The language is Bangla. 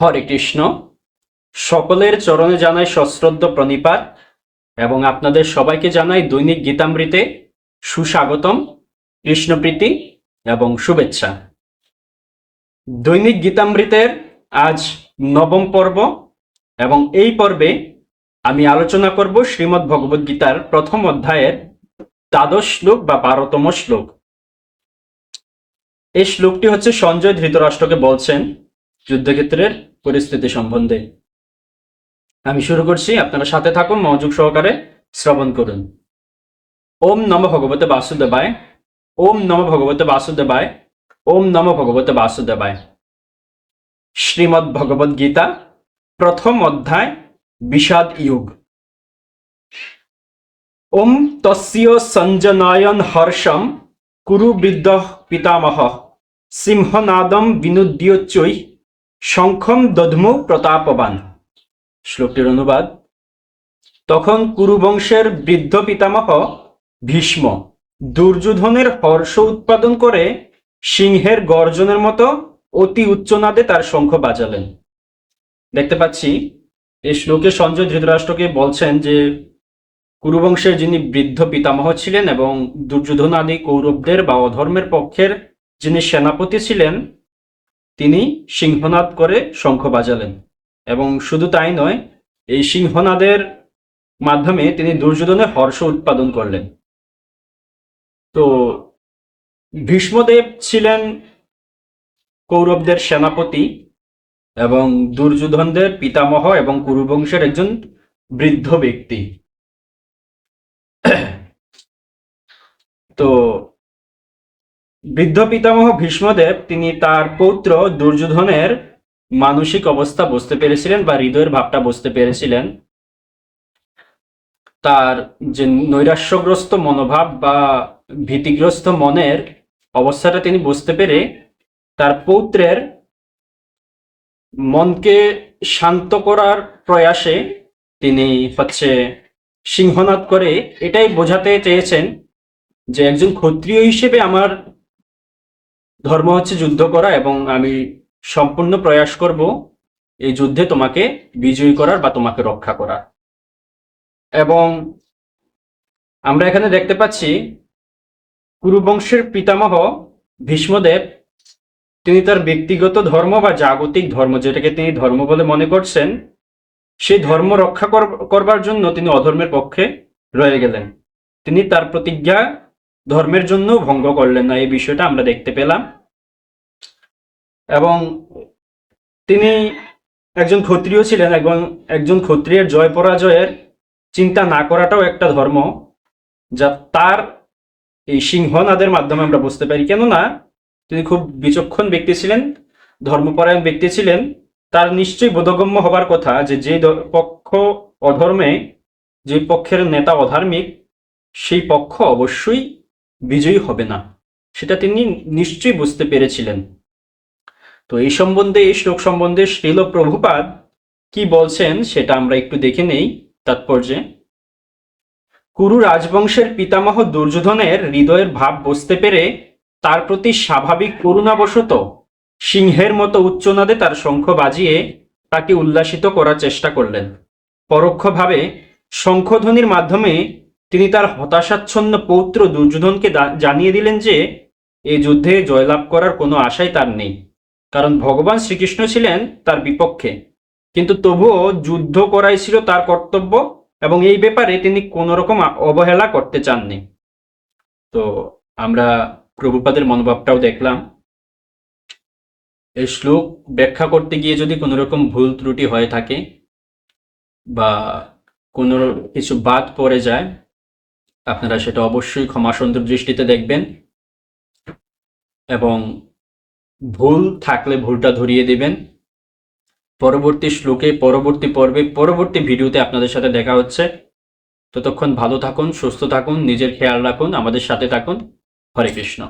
হরে কৃষ্ণ। সকলের চরণে জানাই সশ্রদ্ধ প্রণিপাত এবং আপনাদের সবাইকে জানাই দৈনিক গীতামৃতে সুস্বাগতম, কৃষ্ণপ্রীতি এবং শুভেচ্ছা। দৈনিক গীতামৃতের আজ নবম পর্ব এবং এই পর্বে আমি আলোচনা করব শ্রীমদ্ ভগবদ গীতার প্রথম অধ্যায়ের দ্বাদশ শ্লোক বা বারোতম শ্লোক। এই শ্লোকটি হচ্ছে সঞ্জয় ধৃতরাষ্ট্রকে বলছেন যুদ্ধক্ষেত্রের পরিস্থিতি সম্বন্ধে। আমি শুরু করছি, আপনারা সাথে থাকুন, মনোযোগ সহকারে শ্রবণ করুন। ওম নম ভগবতে বাসুদেবায়, ওম নম ভগবতে বাসুদেবায়, ওম নম ভগবতে বাসুদেবায়। শ্রীমদ্ ভগবদ গীতা, প্রথম অধ্যায়, বিষাদ ইয়োগ। ওম তস্য সঞ্জনায়ন হর্ষম কুরু বৃদ্ধ পিতামহ, সিংহনাদম বিনুদ্যোচ্চৈ শঙ্খম দধমু প্রতাপবান। শ্লোকটির অনুবাদ, তখন কুরুবংশের বৃদ্ধ পিতামহ ভীষ্ম দুর্যোধনের হর্ষ উৎপাদন করে সিংহের গর্জনের মতো অতি উচ্চনাদে তার শঙ্খ বাজালেন। দেখতে পাচ্ছি, এই শ্লোকে সঞ্জয় ধৃতরাষ্ট্রকে বলছেন যে, কুরুবংশের যিনি বৃদ্ধ পিতামহ ছিলেন এবং দুর্যোধন আদি কৌরবদের বা অধর্মের পক্ষের যিনি সেনাপতি ছিলেন তিনি সিংহনাদ করে শঙ্খ বাজালেন। এবং শুধু তাই নয়, এই সিংহনাদের মাধ্যমে তিনি দুর্যোধনের হর্ষ উৎপাদন করলেন। তো ভীষ্মদেব ছিলেন কৌরবদের সেনাপতি এবং দুর্যোধনদের পিতামহ এবং কুরুবংশের একজন বৃদ্ধ ব্যক্তি। তো বৃদ্ধ পিতামহ ভীষ্মদেব তিনি তার পৌত্র দুর্যোধনের মানসিক অবস্থা বুঝতে পেরেছিলেন বা হৃদয়ের ভাবটা বুঝতে পেরেছিলেন। তার যে নৈরাশ্যগ্রস্ত মনোভাব বা ভীতিগ্রস্ত মনের অবস্থাটা তিনি বুঝতে পেরে তার পৌত্রের মনকে শান্ত করার প্রয়াসে তিনি হচ্ছে সিংহনাদ করে এটাই বোঝাতে চেয়েছেন যে একজন ক্ষত্রিয় হিসেবে আমার ধর্ম হচ্ছে যুদ্ধ করা এবং আমি সম্পূর্ণ প্রয়াস করব এই যুদ্ধে তোমাকে বিজয়ী করার বা তোমাকে রক্ষা করার। এবং আমরা এখানে দেখতে পাচ্ছি কুরুবংশের পিতামহ ভীষ্মদেব, তিনি তার ব্যক্তিগত ধর্ম বা জাগতিক ধর্ম, যেটাকে তিনি ধর্ম বলে মনে করছেন, সেই ধর্ম রক্ষা কর- করবার জন্য তিনি অধর্মের পক্ষে রয়ে গেলেন। তিনি তার প্রতিজ্ঞা ধর্মের জন্য ভঙ্গ করলেন না, এই বিষয়টা আমরা দেখতে পেলাম। তিনি একজন ক্ষত্রিয় ছিলেন এবং একজন ক্ষত্রিয়ের জয় পরাজয়ের চিন্তা না করাটাও একটা ধর্ম যা তার এই সিংহনাদের মাধ্যমে আমরা বুঝতে পারি। কেননা তিনি খুব বিচক্ষণ ব্যক্তি ছিলেন, ধর্মপরায়ণ ব্যক্তি ছিলেন। তার নিশ্চয়ই বোধগম্য হবার কথা যে যে পক্ষ অধর্মে, যে পক্ষের নেতা অধার্মিক, সেই পক্ষ অবশ্যই বিজয়ী হবে না। সেটা তিনি নিশ্চয়ই বুঝতে পেরেছিলেন। তো এই সম্বন্ধে, এই শ্লোক সম্বন্ধে শ্রীল প্রভুপাদ কি বলছেন সেটা আমরা একটু দেখে নেই তাৎপর্যে। কুরু রাজবংশের পিতামহ দুর্যোধনের হৃদয়ের ভাব বুঝতে পেরে তার প্রতি স্বাভাবিক করুণাবশত সিংহের মতো উচ্চনাদে তার শঙ্খ বাজিয়ে তাকে উল্লাসিত করার চেষ্টা করলেন। পরোক্ষভাবে শঙ্খধ্বনির মাধ্যমে তিনি তার হতাশাচ্ছন্ন পৌত্র দুর্যোধনকে জানিয়ে দিলেন যে এই যুদ্ধে জয়লাভ করার কোনো আশাই তার নেই। কারণ ভগবান শ্রীকৃষ্ণ ছিলেন তার বিপক্ষে। কিন্তু তবুও যুদ্ধ করাই ছিল তার কর্তব্য এবং এই ব্যাপারে তিনি কোনো রকম অবহেলা করতে চাননি। তো আমরা প্রভুপাদের মনোভাবটাও দেখলাম। এই শ্লোক ব্যাখ্যা করতে গিয়ে যদি কোনো রকম ভুল ত্রুটি হয়ে থাকে বা কোনো কিছু বাদ পড়ে যায়, আপনারা সেটা অবশ্যই ক্ষমা সুন্দর দৃষ্টিতে দেখবেন এবং ভুল থাকলে ভুলটা ধরিয়ে দেবেন। পরবর্তী শ্লোকে, পরবর্তী পর্বে, পরবর্তী ভিডিওতে আপনাদের সাথে দেখা হচ্ছে। ততক্ষণ ভালো থাকুন, সুস্থ থাকুন, নিজের খেয়াল রাখুন, আমাদের সাথে থাকুন। হরে কৃষ্ণ।